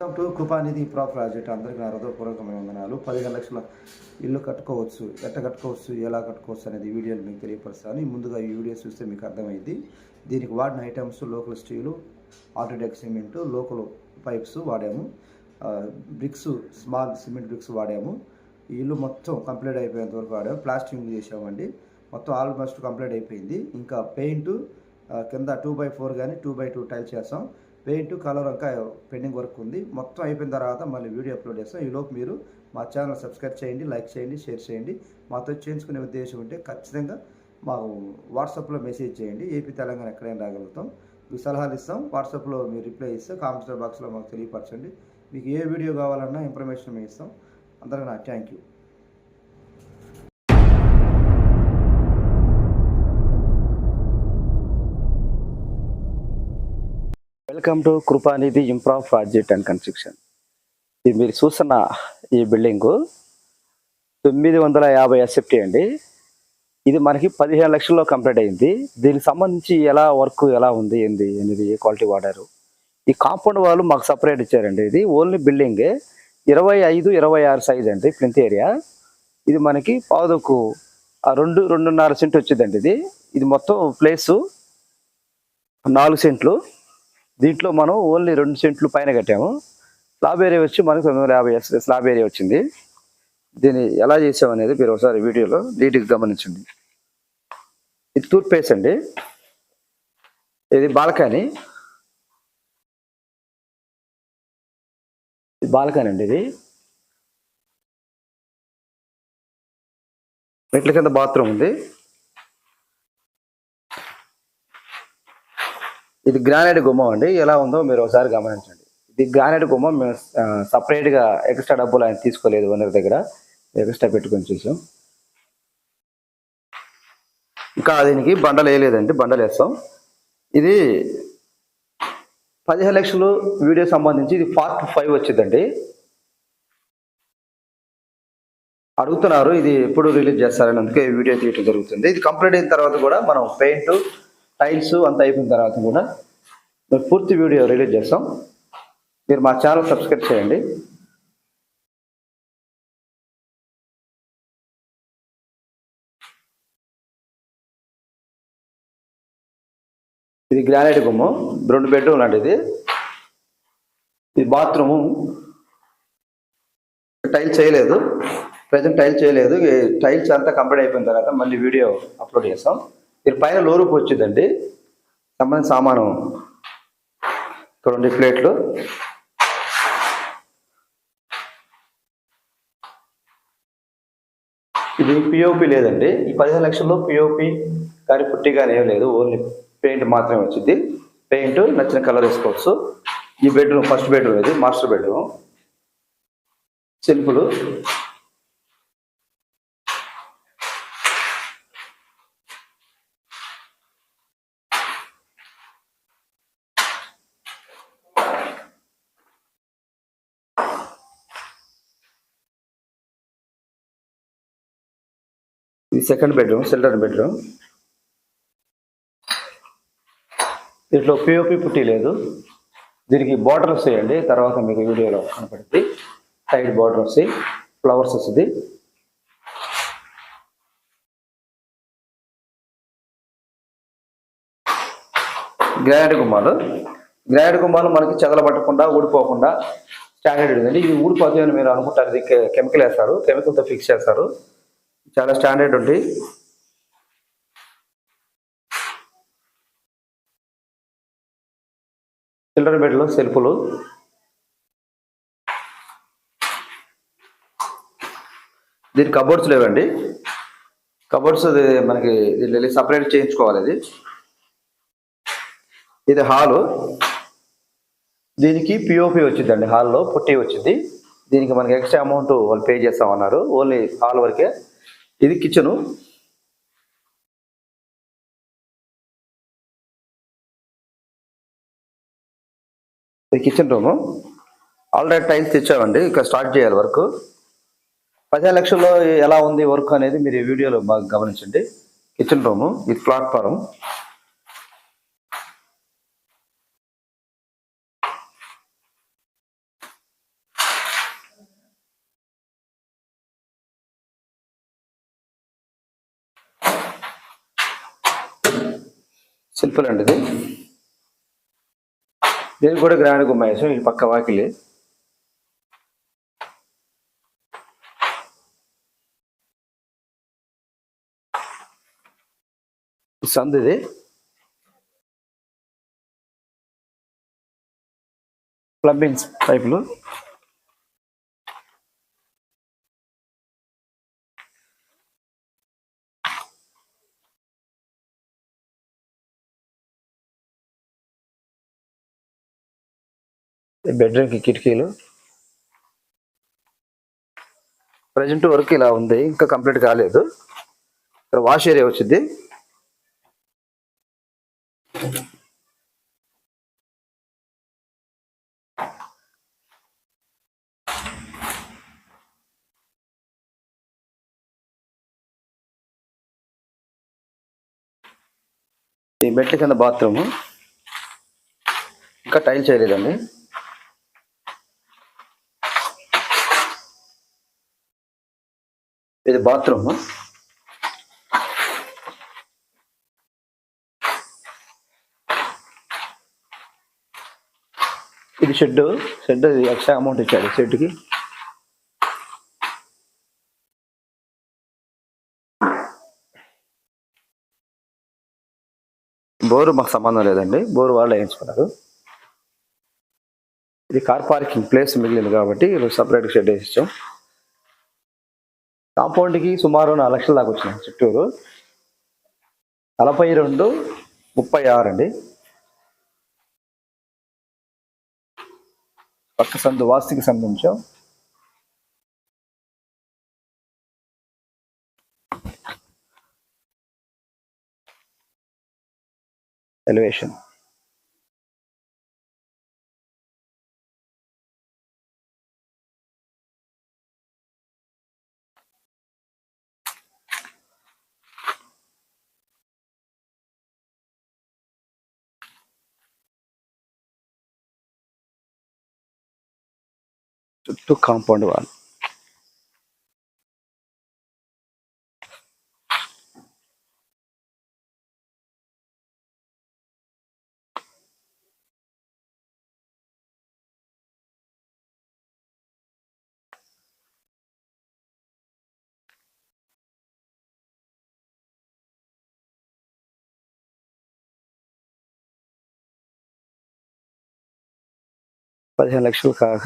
Welcome to Krupanidhi ప్రా project అందరికీ నా హృదయపూర్వకమైన వందనాలు పదిహేను లక్షల ఇల్లు కట్టుకోవచ్చు ఎట్ట కట్టుకోవచ్చు ఎలా కట్టుకోవచ్చు అనేది వీడియోని మీకు తెలియపరుస్తాను. ముందుగా ఈ వీడియో చూస్తే మీకు అర్థమైంది దీనికి వాడిన ఐటమ్స్ లోకల్ స్టీలు ఆటోడెక్ సిమెంట్ లోకల్ పైప్స్ వాడాము. బ్రిక్స్ స్మాల్ సిమెంట్ బ్రిక్స్ వాడాము. ఈ ఇల్లు మొత్తం కంప్లీట్ అయిపోయేంత వరకు వాడాము. ప్లాస్టింగ్ చేసామండి మొత్తం ఆల్మోస్ట్ కంప్లీట్ అయిపోయింది. ఇంకా పెయింట్ కింద టూ బై ఫోర్ కానీ టూ బై టూ టైల్ చేస్తాం పెయింట్ కలర్ ఇంకా పెండింగ్ వర్క్ ఉంది. మొత్తం అయిపోయిన తర్వాత మళ్ళీ వీడియో అప్లోడ్ చేస్తాం. ఈలోపు మీరు మా ఛానల్ సబ్స్క్రైబ్ చేయండి లైక్ చేయండి షేర్ చేయండి. మాతో చేయించుకునే ఉద్దేశం ఉంటే ఖచ్చితంగా మాకు వాట్సాప్లో మెసేజ్ చేయండి. ఏపీ తెలంగాణ ఎక్కడైనా రాగలుగుతాం. మీకు సలహాలు ఇస్తాం. వాట్సాప్లో మీరు రిప్లై ఇస్తే కామెంట్స్ బాక్స్లో మాకు తెలియపరచండి. మీకు ఏ వీడియో కావాలన్నా ఇన్ఫర్మేషన్ మేము ఇస్తాం. అందరికీ నా thank you. Welcome to Krupanidhi improve project and construction. ఇది మీరు చూస్తున్న ఈ బిల్డింగు తొమ్మిది వందల యాభై ఎస్ఎఫ్టీ అండి. ఇది మనకి పదిహేను లక్షల్లో కంప్లీట్ అయింది. దీనికి సంబంధించి ఎలా వర్క్ ఎలా ఉంది ఏంది అనేది ఏ క్వాలిటీ వాడారు. ఈ కాంపౌండ్ వాళ్ళు మాకు సపరేట్ ఇచ్చారండి. ఇది ఓన్లీ బిల్డింగ్ ఇరవై ఐదు ఇరవై ఆరు సైజ్ అండి ప్లింత్ ఏరియా. ఇది మనకి పావుదకు రెండు రెండున్నర సెంట్ వచ్చిందండి ఇది. ఇది మొత్తం ప్లేసు నాలుగు సెంట్లు. దీంట్లో మనం ఓన్లీ రెండు సెంట్లు పైన కట్టాము. స్లాబ్ ఏరియా వచ్చి మనకు తొమ్మిది వందల యాభై ఎస్ స్లాబ్ ఏరియా వచ్చింది. దీన్ని ఎలా చేసాం అనేది మీరు ఒకసారి వీడియోలో నీట్గా గమనించండి. ఇది తూర్పు అండి. ఇది బాల్కనీ. ఇది బాల్కనీ అండి ఇది. మెట్ల కింద బాత్రూమ్ ఉంది. ఇది గ్రానైట్ గుమ్మం అండి. ఎలా ఉందో మీరు ఒకసారి గమనించండి. ఇది గ్రానైట్ గుమ్మం మేము సపరేట్గా ఎక్స్ట్రా డబ్బులు ఆయన తీసుకోలేదు ఓనర్ దగ్గర. ఎక్స్ట్రా పెట్టుకొని చూసాం. ఇంకా దీనికి బండలు వేయలేదండి. బండలు వేస్తాం. ఇది పదిహేను లక్షలు వీడియో సంబంధించి ఇది పార్ట్ ఫైవ్ వచ్చిందండి. అడుగుతున్నారు ఇది ఎప్పుడు రిలీజ్ చేస్తారని. అందుకే వీడియో తీయటం జరుగుతుంది. ఇది కంప్లీట్ అయిన తర్వాత కూడా మనం పెయింట్ టైల్స్ అంతా అయిపోయిన తర్వాత కూడా మేము పూర్తి వీడియో రిలీజ్ చేస్తాం. మీరు మా ఛానల్ సబ్స్క్రైబ్ చేయండి. ఇది గ్రానైట్ గుమ్మం రెండు బెడ్రూమ్ లాంటిది. ఇది బాత్రూము. టైల్ చేయలేదు. ప్రజెంట్ టైల్ చేయలేదు. ఈ టైల్స్ అంతా కంప్లీట్ అయిపోయిన తర్వాత మళ్ళీ వీడియో అప్లోడ్ చేస్తాం. దీని పైన లోరూపు వచ్చిందండి. సంబంధించిన సామాను. ఇక్కడ ఉండే ప్లేట్లు. ఇది పిఓపి లేదండి. ఈ పదిహేను లక్షల్లో పిఓపి కానీ పుట్టి కానీ ఏం లేదు. ఓన్లీ పెయింట్ మాత్రమే వచ్చింది. పెయింట్ నచ్చిన కలర్ వేసుకోవచ్చు. ఈ బెడ్రూమ్ ఫస్ట్ బెడ్రూమ్ ఇది మాస్టర్ బెడ్రూమ్. సింపుల్. ఇది సెకండ్ బెడ్రూమ్ సెల్టర్ బెడ్రూమ్. దీంట్లో పిఓపి పుట్టి లేదు. దీనికి బార్డర్ వస్తాయండి. తర్వాత మీకు వీడియోలో కనపడుతుంది. సైడ్ బార్డర్ వస్తాయి. ఫ్లవర్స్ వస్తుంది. గ్రానైట్ గుమ్మాలు గ్రానైట్ గుమ్మాలు మనకి చెదల పట్టకుండా ఊడిపోకుండా స్టాండర్డ్ ఉందండి. ఇది ఊడిపోతుంది అని మీరు అనుకుంటారు ఇది కెమికల్ వేస్తారు. కెమికల్తో ఫిక్స్ చేస్తారు. చాలా స్టాండర్డ్ ఉంది చిల్డ్రన్ బెడ్లో సెల్ఫులు. దీని కబోర్డ్స్ లేవండి. కబోర్డ్స్ మనకి దీన్ని సపరేట్ చేయించుకోవాలి ఇది. ఇది హాలు. దీనికి పిఓపి వచ్చిందండి. హాల్లో పుట్టి వచ్చింది. దీనికి మనకి ఎక్స్ట్రా అమౌంట్ వాళ్ళు పే చేస్తామన్నారు. ఓన్లీ హాల్ వరకే ఇది కిచెను ఇది కిచెన్ రూము ఆల్రెడీ టైల్స్ తెచ్చామండి. ఇక స్టార్ట్ చేయాలి వర్క్ పదిహేను లక్షల్లో ఎలా ఉంది వర్క్ అనేది మీరు ఈ వీడియోలో బాగా గమనించండి. కిచెన్ రూము ఇది ప్లాట్ఫారం సింపుల్ అండి ఇది దీనికి కూడా గ్రాండ్ గుమ్మాయేసాం ఇది పక్క వాకిలి ఈ ఇది ప్లంబింగ్ పైపులు బెడ్రూమ్కి కిటికీలు. ప్రజెంట్ వర్క్ ఇలా ఉంది ఇంకా కంప్లీట్ కాలేదు. ఇక్కడ వాష్ ఏరియా వచ్చింది. ఈ మెట్ల కింద బాత్రూమ్. ఇంకా టైల్ చేయలేదండి. ఇది బాత్రూమ్. ఇది షెడ్ షెడ్ ఎక్స్ట్రా అమౌంట్ ఇచ్చాడు షెడ్కి. బోరు మాకు సంబంధం లేదండి. బోరు వాళ్ళు వేయించుకున్నారు. ఇది కార్ పార్కింగ్ ప్లేస్ మిగిలింది కాబట్టి సపరేట్ షెడ్ వేసి ఇచ్చాం కాంపౌండ్కి సుమారు నాలుగు లక్షల దాకా వచ్చినాయి చుట్టూరు. నలభై రెండు ముప్పై ఆరు అండి. పక్క సందు వాస్తుకి సంబంధించాం. ఎలివేషన్ చుట్టూ కాంపౌండ్ వాల్ పదిహేను లక్షలు కాక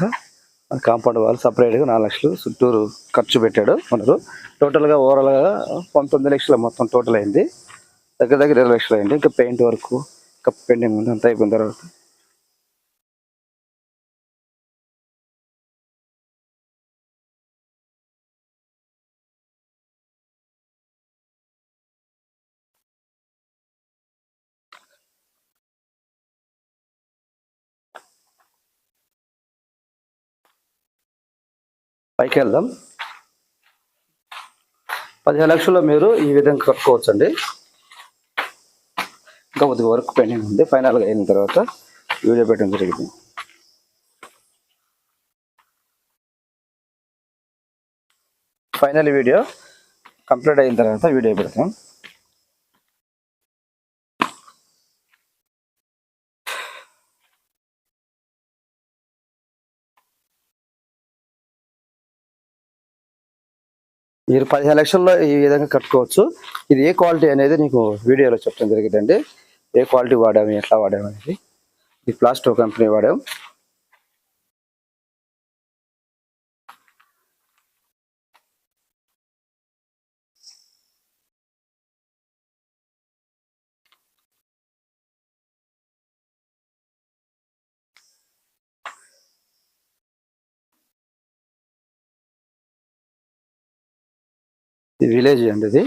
కాంపౌండ్ వాళ్ళు సపరేట్గా నాలుగు లక్షలు చుట్టూరు ఖర్చు పెట్టాడు మనరు టోటల్గా ఓవరాల్గా పంతొమ్మిది లక్షలు మొత్తం టోటల్ అయింది. దగ్గర దగ్గర ఇరవై లక్షలు అయింది. ఇంకా పెయింట్ వర్క్ ఇంకా పెయింటింగ్ ఉంది అంతా అయిపోయిన తర్వాత పైకి వెళ్దాం పదిహేను లక్షల్లో మీరు ఈ విధంగా కట్టుకోవచ్చు అండి ఇంకా కొద్దిగా వర్క్ పెండింగ్ ఉంది. ఫైనల్గా అయిన తర్వాత వీడియో పెట్టడం జరిగింది. ఫైనల్ వీడియో కంప్లీట్ అయిన తర్వాత వీడియో పెడతాం. మీరు పదిహేను లక్షల్లో ఈ విధంగా కట్టుకోవచ్చు. ఇది ఏ క్వాలిటీ అనేది నీకు వీడియోలో చెప్పడం జరిగిందండి. ఏ క్వాలిటీ వాడాము ఎట్లా వాడాము అనేది. ఈ ప్లాస్టో కంపెనీ వాడాం విలేజ్ అండి ఇది.